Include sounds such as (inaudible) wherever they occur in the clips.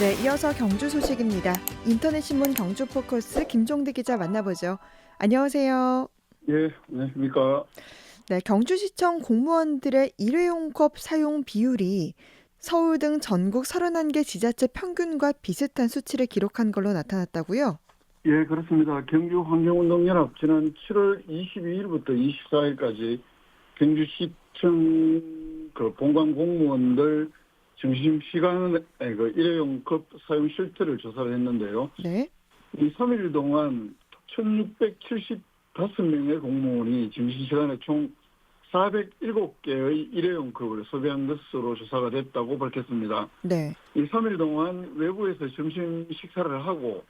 네, 이어서 경주 소식입니다. 인터넷 신문 경주 포커스 김종대 기자 만나보죠. 안녕하세요. 예, 안녕하십니까. 네, 경주시청 공무원들의 일회용 컵 사용 비율이 서울 등 전국 31개 지자체 평균과 비슷한 수치를 기록한 걸로 나타났다고요? 예, 그렇습니다. 경주 환경운동연합 지난 7월 22일부터 24일까지 경주시청 그 본관 공무원들 점심 시간에 그 일회용 컵 사용 실태를 조사를 했는데요. 네. 이 3일 동안 1,675명의 공무원이 점심 시간에 총 407개의 일회용 컵을 소비한 것으로 조사가 됐다고 밝혔습니다. 네. 이 3일 동안 외부에서 점심 식사를 하고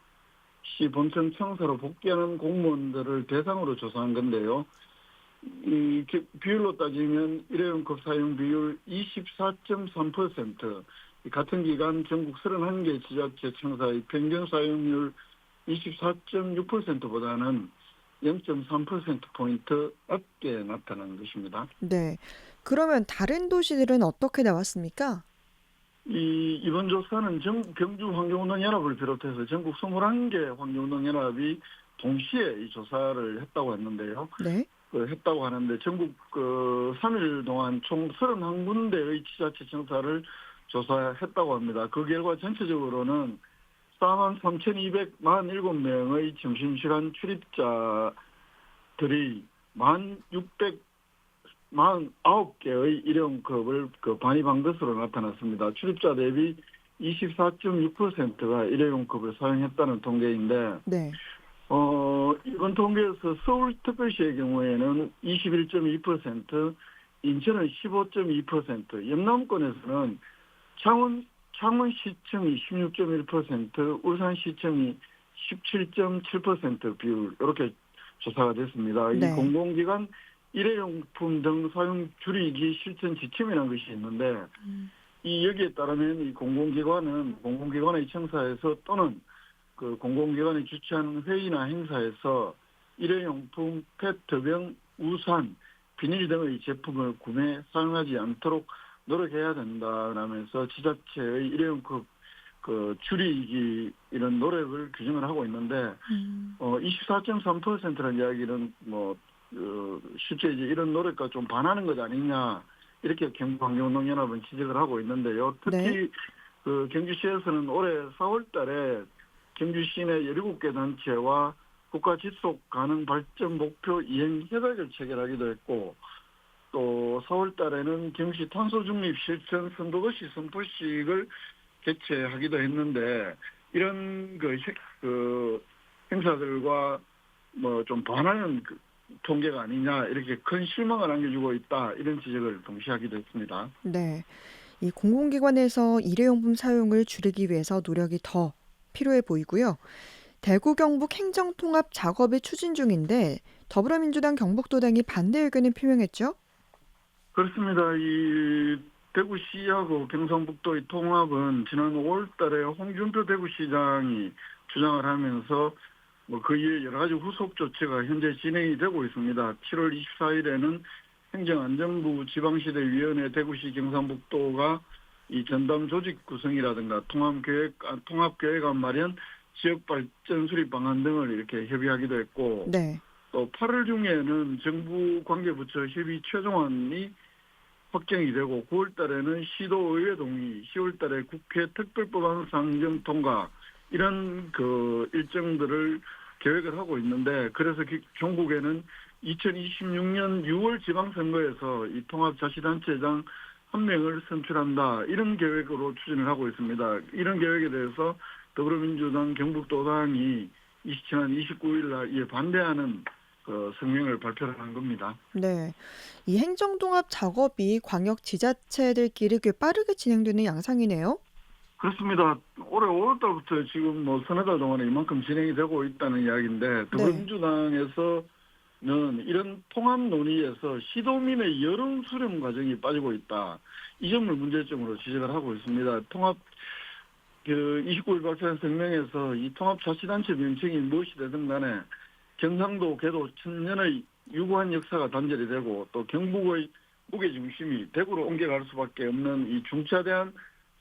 시 본청 청사로 복귀하는 공무원들을 대상으로 조사한 건데요. 이 기- 비율로 따지면 일회용 컵 사용 비율 24.3%, 이 같은 기간 전국 31개 지자체 청사의 평균 사용률 24.6%보다는 0.3%포인트 낮게 나타난 것입니다. 네. 그러면 다른 도시들은 어떻게 나왔습니까? 이 이번 조사는 전, 경주 환경운동연합을 비롯해서 전국 21개 환경운동연합이 동시에 이 조사를 했다고 했는데요. 네. 그 했다고 하는데 전국 그 3일 동안 총 31군데의 지자체 청사를 조사했다고 합니다. 그 결과 전체적으로는 4만 3,247명의 점심시간 출입자들이 1,600 49개의 일회용컵을 그 반입한 것으로 나타났습니다. 출입자 대비 24.6%가 일회용컵을 사용했다는 통계인데, 네. 어, 이번 통계에서 서울특별시의 경우에는 21.2%, 인천은 15.2%, 영남권에서는 창원, 창원시청이 16.1%, 울산시청이 17.7% 비율, 이렇게 조사가 됐습니다. 이 네. 공공기관 일회용품 등 사용 줄이기 실천 지침이라는 것이 있는데 음. 이 여기에 따르면 이 공공기관은 공공기관의 청사에서 또는 그 공공기관이 주최하는 회의나 행사에서 일회용품, 페트병, 우산, 비닐 등의 제품을 구매 사용하지 않도록 노력해야 된다라면서 지자체의 일회용컵 그 줄이기 이런 노력을 규정을 하고 있는데 음. 어 24.3%라는 이야기는 뭐 어, 실제 이제 이런 노력과 좀 반하는 것 아니냐 이렇게 경북환경운동연합은 지적을 하고 있는데요. 특히 네. 그 경주시에서는 올해 4월달에 경주 시 내 17개 단체와 국가 지속 가능 발전 목표 이행 협약을 체결하기도 했고 또 4월 달에는 경시 탄소 중립 실천 선도도시 선포식을 개최하기도 했는데 이런 그, 행- 그 행사들과 뭐 좀 반하는 그 통계가 아니냐 이렇게 큰 실망을 안겨주고 있다 이런 지적을 동시에 하기도 했습니다. 네. 이 공공기관에서 일회용품 사용을 줄이기 위해서 노력이 더 필요해 보이고요. 대구 경북 행정 통합 작업이 추진 중인데 더불어민주당 경북도당이 반대 의견을 표명했죠. 그렇습니다. 이 대구시하고 경상북도의 통합은 지난 5월달에 홍준표 대구시장이 주장을 하면서 뭐그 이에 여러 가지 후속 조치가 현재 진행이 되고 있습니다. 7월 24일에는 행정안전부 지방시대위원회 대구시 경상북도가 이 전담 조직 구성이라든가 통합계획, 아, 통합계획안 마련, 지역발전 수립 방안 등을 이렇게 협의하기도 했고 네. 또 8월 중에는 정부 관계부처 협의 최종안이 확정이 되고 9월 달에는 시도의회 동의, 10월 달에 국회 특별법안 상정 통과 이런 그 일정들을 계획을 하고 있는데 그래서 기- 종국에는 2026년 6월 지방선거에서 이 통합자치단체장 한 명을 선출한다 이런 계획으로 추진을 하고 있습니다. 이런 계획에 대해서 더불어민주당 경북도당이 이 지난 29일 날 이에 반대하는 그 성명을 발표를 한 겁니다. 네. 이 행정통합 작업이 광역 지자체들끼리 꽤 빠르게 진행되는 양상이네요. 그렇습니다. 올해 5월달부터 지금 뭐 서너 달 동안에 이만큼 진행이 되고 있다는 이야기인데 더불어민주당에서 는 이런 통합 논의에서 시도민의 여론 수렴 과정이 빠지고 있다. 이 점을 문제점으로 지적을 하고 있습니다. 통합 그 29일 발표한 성명에서 이 통합자치단체 명칭이 무엇이 되든 간에 경상도 개도 천년의 유구한 역사가 단절이 되고 또 경북의 무게중심이 대구로 옮겨갈 수밖에 없는 이 중차대한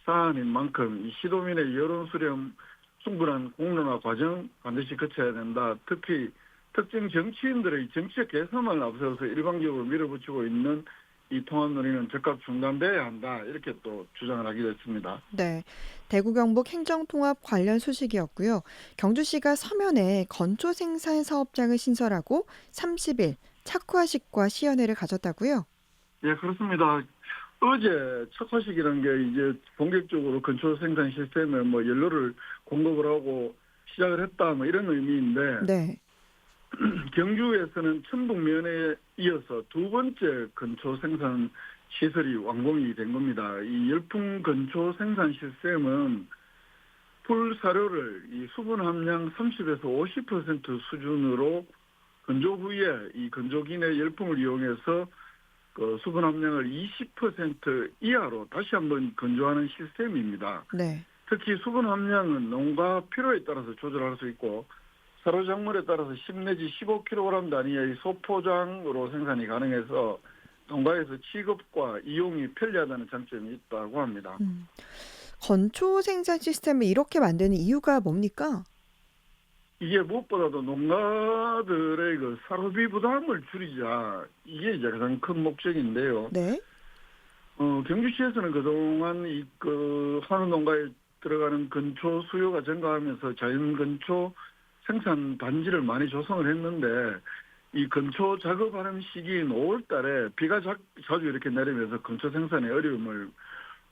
사안인 만큼 이 시도민의 여론 수렴 충분한 공론화 과정 반드시 거쳐야 된다. 특히 특정 정치인들의 정치적 개선을 앞세워서 일방적으로 밀어붙이고 있는 이 통합 논의는 즉각 중단돼야 한다. 이렇게 또 주장을 하기도 했습니다. 네. 대구 경북 행정통합 관련 소식이었고요. 경주시가 서면에 건초 생산 사업장을 신설하고 30일 착화식과 시연회를 가졌다고요. 예, 그렇습니다. 어제 착화식이라는 게 이제 본격적으로 건초 생산 시스템에 뭐 연료를 공급을 하고 시작을 했다 뭐 이런 의미인데 네. (clears throat) 경주에서는 천북면에 이어서 두 번째 건초 생산 시설이 완공이 된 겁니다. 이 열풍 건초 생산 시스템은 풀 사료를 이 수분 함량 30에서 50% 수준으로 건조 후에 이 건조기 내 열풍을 이용해서 그 수분 함량을 20% 이하로 다시 한번 건조하는 시스템입니다. 네. 특히 수분 함량은 농가 필요에 따라서 조절할 수 있고 사료 작물에 따라서 10 내지 15kg 단위의 소포장으로 생산이 가능해서 농가에서 취급과 이용이 편리하다는 장점이 있다고 합니다. 음. 건초 생산 시스템을 이렇게 만드는 이유가 뭡니까? 이게 무엇보다도 농가들의 그 사료비 부담을 줄이자 이게 이제 가장 큰 목적인데요. 네. 어, 경주시에서는 그동안 이, 그, 한우 농가에 들어가는 건초 수요가 증가하면서 자연 건초 생산 단지를 많이 조성을 했는데, 이 건초 작업하는 시기인 5월 달에 비가 자, 자주 이렇게 내리면서 건초 생산에 어려움을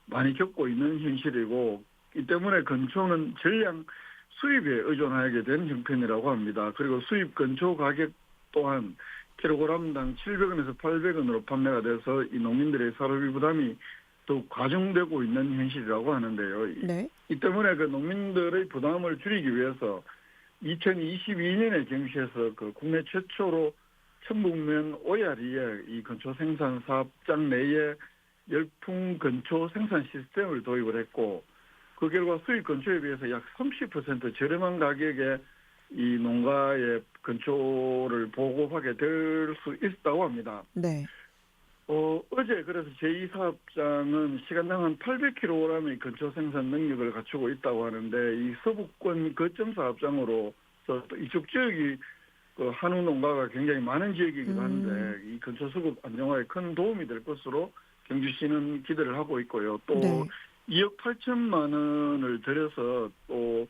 많이 겪고 있는 현실이고, 이 때문에 건초는 전량 수입에 의존하게 된 형편이라고 합니다. 그리고 수입 건초 가격 또한 킬로그램당 700원에서 800원으로 판매가 돼서 이 농민들의 사료비 부담이 더욱 과중되고 있는 현실이라고 하는데요. 이- 네. 이 때문에 그 농민들의 부담을 줄이기 위해서 2022년에 경시에서 그 국내 최초로 천북면 오야리에 이 건초 생산 사업장 내에 열풍 건초 생산 시스템을 도입을 했고 그 결과 수입 건초에 비해서 약 30% 저렴한 가격에 이 농가의 건초를 보급하게 될 수 있다고 합니다. 네. 어, 어제 그래서 제2사업장은 시간당 한 800kg의 건초 생산 능력을 갖추고 있다고 하는데 이 서북권 거점 사업장으로 또 이쪽 지역이 그 한우 농가가 굉장히 많은 지역이기도 한데 음. 이 건초 수급 안정화에 큰 도움이 될 것으로 경주시는 기대를 하고 있고요. 또 네. 2억 8천만 원을 들여서 또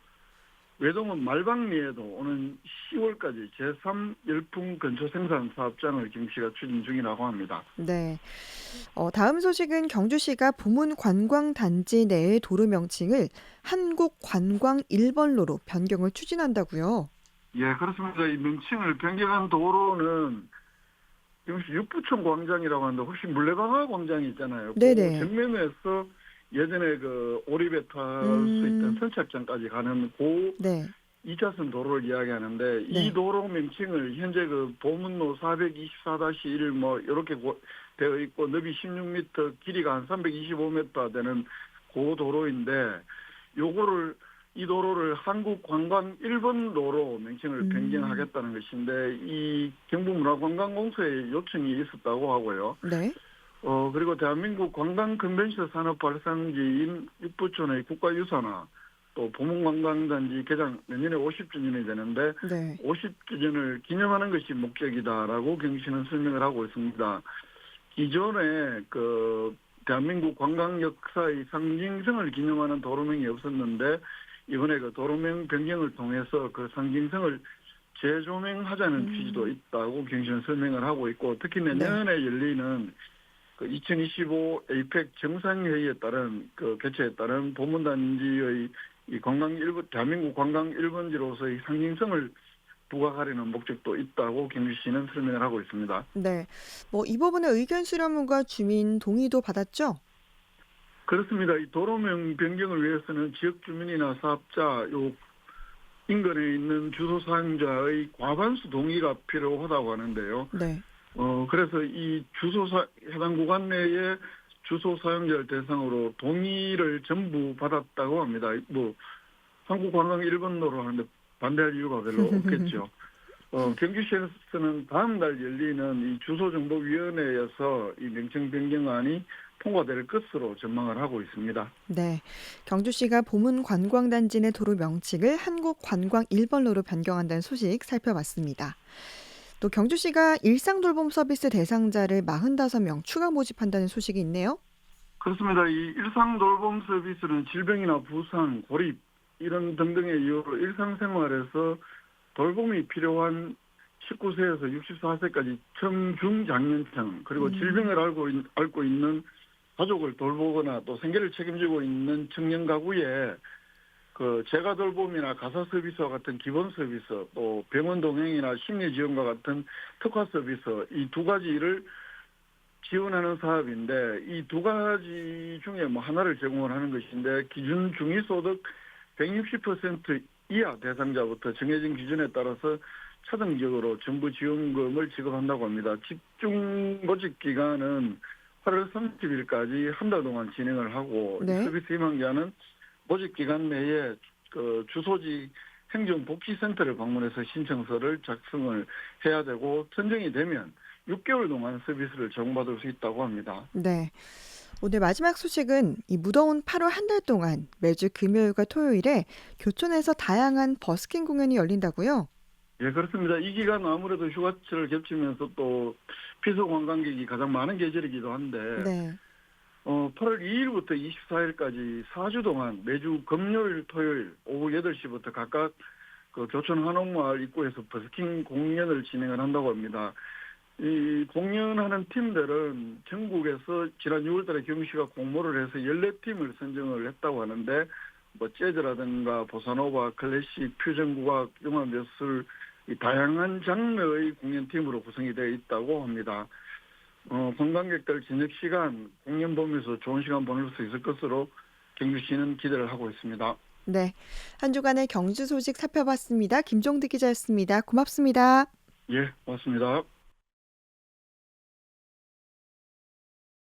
외동은 말방리에도 오는 10월까지 제3 열풍 건초 생산 사업장을 경시가 추진 중이라고 합니다. 네. 어, 다음 소식은 경주시가 부문 관광 단지 내의 도로 명칭을 한국 관광 1번로로 변경을 추진한다고요. 예, 그렇습니다. 이 명칭을 변경한 도로는 역시 육부천 광장이라고 하는데 혹시 물레방아 광장이 있잖아요. 네네. 그 정면에서 예전에 그 오리배 탈 수 음. 있던 선착장까지 가는 고 네. 2차선 도로를 이야기하는데 네. 이 도로 명칭을 현재 그 보문로 424-1 뭐 이렇게 고- 되어 있고 너비 16m 길이가 한 325m 되는 고 도로인데 요거를 이 도로를 한국 관광 1번 도로 명칭을 음. 변경하겠다는 것인데 이 경북문화관광공소에 요청이 있었다고 하고요. 네. 어 그리고 대한민국 관광 컨벤션 산업 발상지인 육부촌의 국가유산화 또 보문관광단지 개장 내년에 50주년이 되는데 네. 50주년을 기념하는 것이 목적이다라고 경시는 설명을 하고 있습니다. 기존에 그 대한민국 관광 역사의 상징성을 기념하는 도로명이 없었는데 이번에 그 도로명 변경을 통해서 그 상징성을 재조명하자는 음. 취지도 있다고 경시는 설명을 하고 있고 특히 내년에 열리는 그 2025 에이펙 정상회의에 따른 그 개최에 따른 보문단지의 이 관광 일본 대한민국 관광 1번지로서의 상징성을 부각하려는 목적도 있다고 경주시는 설명을 하고 있습니다. 네. 뭐 이 부분에 의견 수렴과 주민 동의도 받았죠? 그렇습니다. 이 도로명 변경을 위해서는 지역 주민이나 사업자, 요 인근에 있는 주소 사용자의 과반수 동의가 필요하다고 하는데요. 네. 어 그래서 이 주소 사 해당 구간 내에 주소 사용자를 대상으로 동의를 전부 받았다고 합니다. 뭐 한국 관광 1번로로 하는데 반대할 이유가 별로 (laughs) 없겠죠. 어, 경주시에서는 다음 달 열리는 이 주소정보위원회에서 이 명칭 변경안이 통과될 것으로 전망을 하고 있습니다. 네. 경주시가 보문 관광단지 내 도로 명칭을 한국 관광 1번로로 변경한다는 소식 살펴봤습니다. 또 경주시가 일상 돌봄 서비스 대상자를 45명 추가 모집한다는 소식이 있네요. 그렇습니다. 이 일상 돌봄 서비스는 질병이나 부상, 고립 이런 등등의 이유로 일상생활에서 돌봄이 필요한 19세에서 64세까지 청중장년층 그리고 음. 질병을 앓고, 있- 앓고 있는 가족을 돌보거나 또 생계를 책임지고 있는 청년 가구에 그 재가 돌봄이나 가사 서비스와 같은 기본 서비스 또 병원 동행이나 심리 지원과 같은 특화 서비스 이 두 가지를 지원하는 사업인데 이 두 가지 중에 뭐 하나를 제공을 하는 것인데 기준 중위소득 160% 이하 대상자부터 정해진 기준에 따라서 차등적으로 정부 지원금을 지급한다고 합니다. 집중 모집 기간은 8월 30일까지 한 달 동안 진행을 하고 이 네. 서비스 희망자는 모집 기간 내에 그 주소지 행정복지센터를 방문해서 신청서를 작성을 해야 되고 선정이 되면 6개월 동안 서비스를 제공받을 수 있다고 합니다. 네. 오늘 마지막 소식은 이 무더운 8월 한 달 동안 매주 금요일과 토요일에 교촌에서 다양한 버스킹 공연이 열린다고요? 예, 그렇습니다. 이 기간 아무래도 휴가철을 겹치면서 또 피서 관광객이 가장 많은 계절이기도 한데 네. 어, 8월 2일부터 24일까지 4주 동안 매주 금요일, 토요일 오후 8시부터 각각 그 교촌 한옥마을 입구에서 버스킹 공연을 진행을 한다고 합니다. 이 공연하는 팀들은 전국에서 지난 6월달에 경시가 공모를 해서 14팀을 선정을 했다고 하는데 뭐 재즈라든가 보사노바, 클래식, 퓨전국악, 융합예술 이 다양한 장르의 공연팀으로 구성이 되어 있다고 합니다. 어, 관광객들 저녁 시간 공연 보면서 좋은 시간 보낼 수 있을 것으로 경주시는 기대를 하고 있습니다. 네. 한 주간의 경주 소식 살펴봤습니다. 김종득 기자였습니다. 고맙습니다. 예, 고맙습니다.